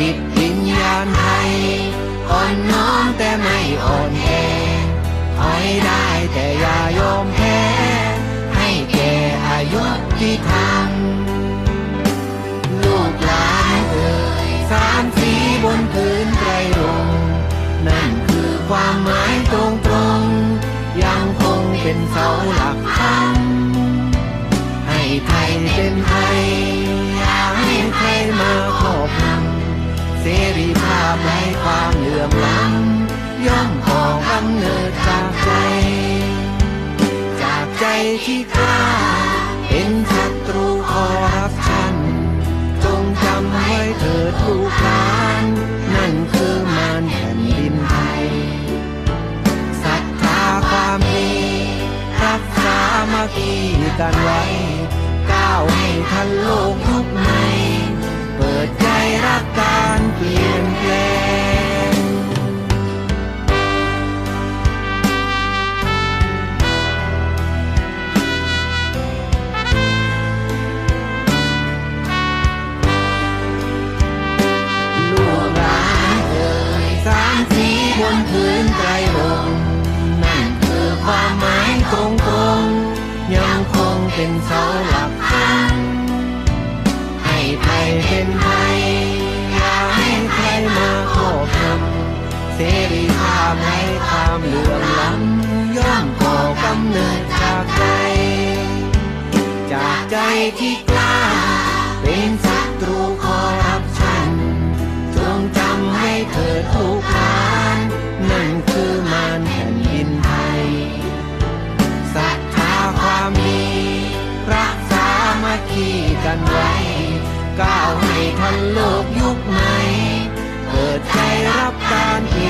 จิตวิญญาณไทยอ่อนน้อมแต่ไม่อ่อนแอถอยได้แต่อย่ายอมแพ้ ให้แก่อายุที่ทำลูกหลานเอ่ยสามสีบนพื้นไตรรงนั่นคือความหมายตรงตรงยังคงเป็นเสาหลักธรรมให้ไทยเป็นไทย รีภาพไร้ความเหลื่อมล้ำย่อมออกกำเนิดจากใจ จากใจที่กล้า เป็นศัตรูคอร์รัปชัน จงจำไว้เถิดลูกหลานนั่นคือมารแผ่นดินไทยศรัทธาความดีรักษามาคีกันไว้ ก้าวให้ทันโลกยุคใหม่ รักการเปลี่ยนแปลงลูกหลานเอ่ยสามสีบนพื้นไตรรงนั่นคือความหมายตรงตรงยังคงเป็นเสาหลักธรรมให้ไทยเป็นไทย อบงำเสรีภาพให้ความเหลื่อมล้ำย่อมก่อกำเนิดจากใจจากใจที่กล้า เป็นศัตรูคอร์รัปชัน จงจำให้เถิดทุกหลานนั่นคือมารแผ่นดินไทยศรัทธาความดีรักษามาคีกันไว้ก้าวให้ทันโลกยุคใหม่ ใด้รับการเ